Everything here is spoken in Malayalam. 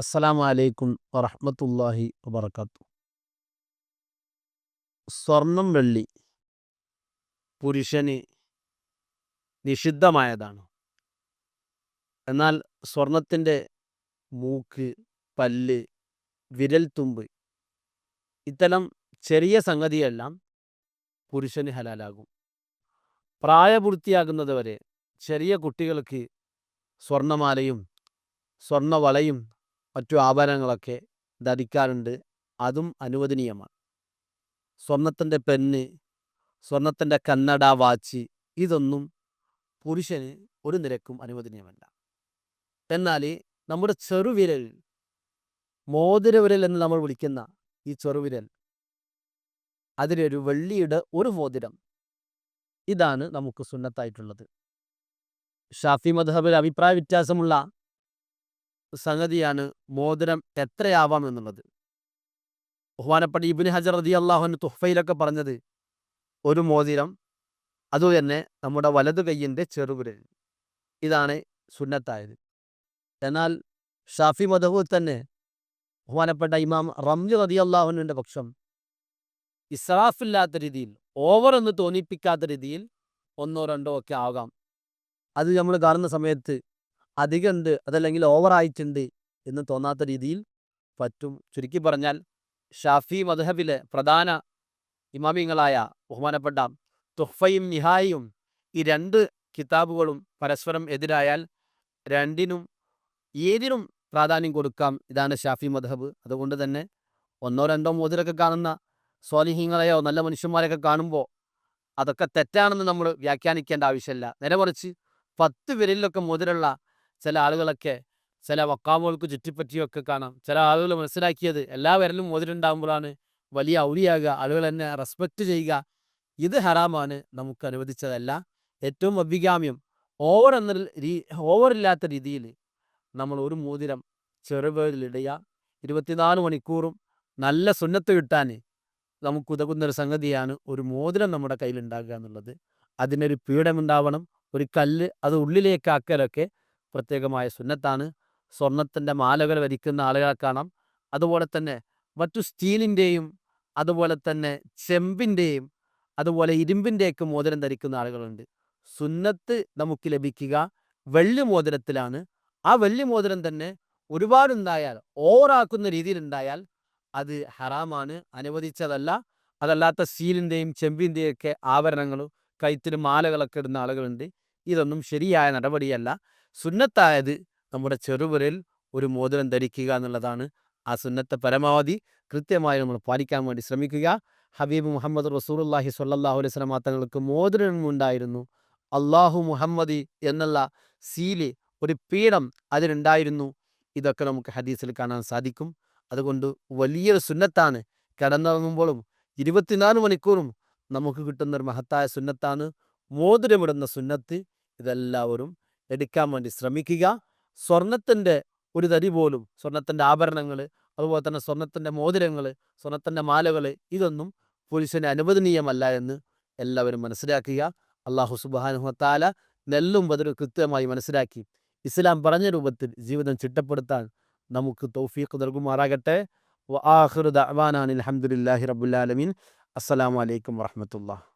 അസ്സലാമു അലൈക്കും വറഹ്മത്തുള്ളാഹി വബർക്കാത്തു സ്വർണം വെള്ളി പുരുഷന് നിഷിദ്ധമായതാണ്. എന്നാൽ സ്വർണത്തിന്റെ മൂക്ക് പല്ല് വിരൽത്തുമ്പ് ഇത്തരം ചെറിയ സംഗതിയെല്ലാം പുരുഷന് ഹലാലാകും. പ്രായപൂർത്തിയാകുന്നത് വരെ ചെറിയ കുട്ടികൾക്ക് സ്വർണമാലയും സ്വർണവളയും മറ്റു ആഭരണങ്ങളൊക്കെ ധരിക്കാറുണ്ട്. അതും അനുവദനീയമാണ്. സ്വർണത്തിന്റെ പെന്ന് സ്വർണത്തിന്റെ കന്നഡ വാച്ച് ഇതൊന്നും പുരുഷന് ഒരു നിരക്കും അനുവദനീയമല്ല. എന്നാൽ നമ്മുടെ ചെറുവിരൽ മോതിരവിരൽ എന്ന് നമ്മൾ വിളിക്കുന്ന ഈ ചെറുവിരൽ അതിലൊരു വെള്ളിയുടെ ഒരു മോതിരം. ഇതാണ് നമുക്ക് സുന്നത്തായിട്ടുള്ളത്. ഷാഫി മധബിൽ അഭിപ്രായ വ്യത്യാസമുള്ള സംഗതിയാണ് മോതിരം എത്രയാവാം എന്നുള്ളത്. ബഹുമാനപ്പെട്ട ഇബിന് ഹജർ റതി അള്ളാഹുന് തുഹഫയിലൊക്കെ പറഞ്ഞത് ഒരു മോതിരം അതുതന്നെ നമ്മുടെ വലതു കയ്യിന്റെ ചെറുവിരൽ ഇതാണ് സുന്നത്തായത്. എന്നാൽ ഷാഫി മദഹു തന്നെ ബഹുമാനപ്പെട്ട ഇമാം റംജു റതി അള്ളാഹുവിന്റെ പക്ഷം ഇസ്രാഫില്ലാത്ത രീതിയിൽ ഓവർ എന്ന് തോന്നിപ്പിക്കാത്ത രീതിയിൽ ഒന്നോ രണ്ടോ ഒക്കെ ആകാം. അത് നമ്മൾ കാണുന്ന സമയത്ത് അധികമുണ്ട്. അതല്ലെങ്കിൽ ഓവറായിട്ടുണ്ട് എന്ന് തോന്നാത്ത രീതിയിൽ പറ്റും. ചുരുക്കി പറഞ്ഞാൽ ഷാഫി മദ്ഹബിലെ പ്രധാന ഇമാമിങ്ങളായ ബഹുമാനപ്പെട്ട തുഹ്ഫയും നിഹായും ഈ രണ്ട് കിതാബുകളും പരസ്പരം എതിരായാൽ രണ്ടിനും ഏതിനും പ്രാധാന്യം കൊടുക്കാം ഇതാണ് ഷാഫി മദ്ഹബ്. അതുകൊണ്ട് തന്നെ ഒന്നോ രണ്ടോ മോതിരൊക്കെ കാണുന്ന സ്വാലിഹീങ്ങളെയോ നല്ല മനുഷ്യന്മാരെയൊക്കെ കാണുമ്പോൾ അതൊക്കെ തെറ്റാണെന്ന് നമ്മൾ വ്യാഖ്യാനിക്കേണ്ട ആവശ്യമില്ല. നേരെ മറിച്ച് പത്ത് വിരലിലൊക്കെ മോതിരമുള്ള ചില ആളുകളൊക്കെ ചില വക്കാമുകൾക്ക് ചുറ്റിപ്പറ്റിയൊക്കെ കാണാം. ചില ആളുകൾ മനസ്സിലാക്കിയത് എല്ലാ വിരലും മോതിരുണ്ടാകുമ്പോഴാണ് വലിയ ഔലിയാകുക ആളുകൾ എന്നെ റെസ്പെക്റ്റ് ചെയ്യുക. ഇത് ഹറാമാണ്. നമുക്ക് അനുവദിച്ചതല്ല. ഏറ്റവും അഭികാമ്യം ഓവർ എന്ന രീ ഓവറില്ലാത്ത രീതിയിൽ നമ്മൾ ഒരു മോതിരം ചെറുപേരിലിടുക ഇരുപത്തിനാല് മണിക്കൂറും നല്ല സുന്നത്ത് കിട്ടാൻ നമുക്ക് ഉതകുന്ന ഒരു സംഗതിയാണ് ഒരു മോതിരം നമ്മുടെ കയ്യിലുണ്ടാകുക എന്നുള്ളത്. അതിനൊരു പീഠമുണ്ടാവണം. ഒരു കല്ല് അത് ഉള്ളിലേക്ക് ആക്കലൊക്കെ പ്രത്യേകമായ സുന്നത്താണ്. സ്വർണത്തിന്റെ മാലകൾ വരിക്കുന്ന ആളുകളെ കാണാം. അതുപോലെ തന്നെ മറ്റു സ്റ്റീലിന്റെയും അതുപോലെ തന്നെ ചെമ്പിന്റെയും അതുപോലെ ഇരുമ്പിന്റെയൊക്കെ മോതിരം ധരിക്കുന്ന ആളുകളുണ്ട്. സുന്നത്ത് നമുക്ക് ലഭിക്കുക വെള്ളി മോതിരത്തിലാണ്. ആ വെള്ളി മോതിരം തന്നെ ഒരുപാടുണ്ടായാൽ ഓവറാക്കുന്ന രീതിയിലുണ്ടായാൽ അത് ഹറാമാണ് അനുവദിച്ചതല്ല. അതല്ലാത്ത സ്റ്റീലിന്റെയും ചെമ്പിന്റെയും ഒക്കെ ആഭരണങ്ങളും കൈത്തിന് മാലകളൊക്കെ ഇടുന്ന ആളുകളുണ്ട്. ഇതൊന്നും ശരിയായ നടപടിയല്ല. സുന്നത്തായത് നമ്മുടെ ചെറുവിരൽ ഒരു മോതിരം ധരിക്കുക എന്നുള്ളതാണ്. ആ സുന്നത്തെ പരമാവധി കൃത്യമായി നമ്മൾ പാലിക്കാൻ വേണ്ടി ശ്രമിക്കുക. ഹബീബ് മുഹമ്മദ് റസൂലുല്ലാഹി സ്വല്ലല്ലാഹു അലൈഹി സ്വലമ തങ്ങൾക്ക് മോതിരം ഉണ്ടായിരുന്നു അള്ളാഹു മുഹമ്മദി എന്നുള്ള സീൽ ഒരു പീഠം അതിനുണ്ടായിരുന്നു ഇതൊക്കെ നമുക്ക് ഹദീസിൽ കാണാൻ സാധിക്കും. അതുകൊണ്ട് വലിയൊരു സുന്നത്താണ്. കിടന്നിറങ്ങുമ്പോഴും ഇരുപത്തിനാല് മണിക്കൂറും നമുക്ക് കിട്ടുന്ന ഒരു മഹത്തായ സുന്നത്താണ്. മോതിരമിടുന്ന സുന്നത്ത് ഇതെല്ലാവരും എടുക്കാൻ വേണ്ടി ശ്രമിക്കുക. സ്വർണത്തിന്റെ ഒരു തരി പോലും സ്വർണത്തിന്റെ ആഭരണങ്ങൾ അതുപോലെ തന്നെ സ്വർണത്തിന്റെ മോതിരങ്ങൾ സ്വർണത്തിന്റെ മാലകൾ ഇതൊന്നും പുരുഷന് അനുവദനീയമല്ല എന്ന് എല്ലാവരും മനസ്സിലാക്കുക. അള്ളാഹു സുബാനുഹത്താല നെല്ലും ബദലും കൃത്യമായി മനസ്സിലാക്കി. ഇസ്ലാം പറഞ്ഞ രൂപത്തിൽ ജീവിതം ചിട്ടപ്പെടുത്താൻ നമുക്ക് തൗഫീഖ് നൽകുമാറാകട്ടെ. വ ആഖിറു ദഅവാനാൻ അൽഹംദുലില്ലാഹി റബ്ബുൽ ആലമീൻ. അസ്സലാമു അലൈക്കും വറഹ്മത്തുള്ളാഹി.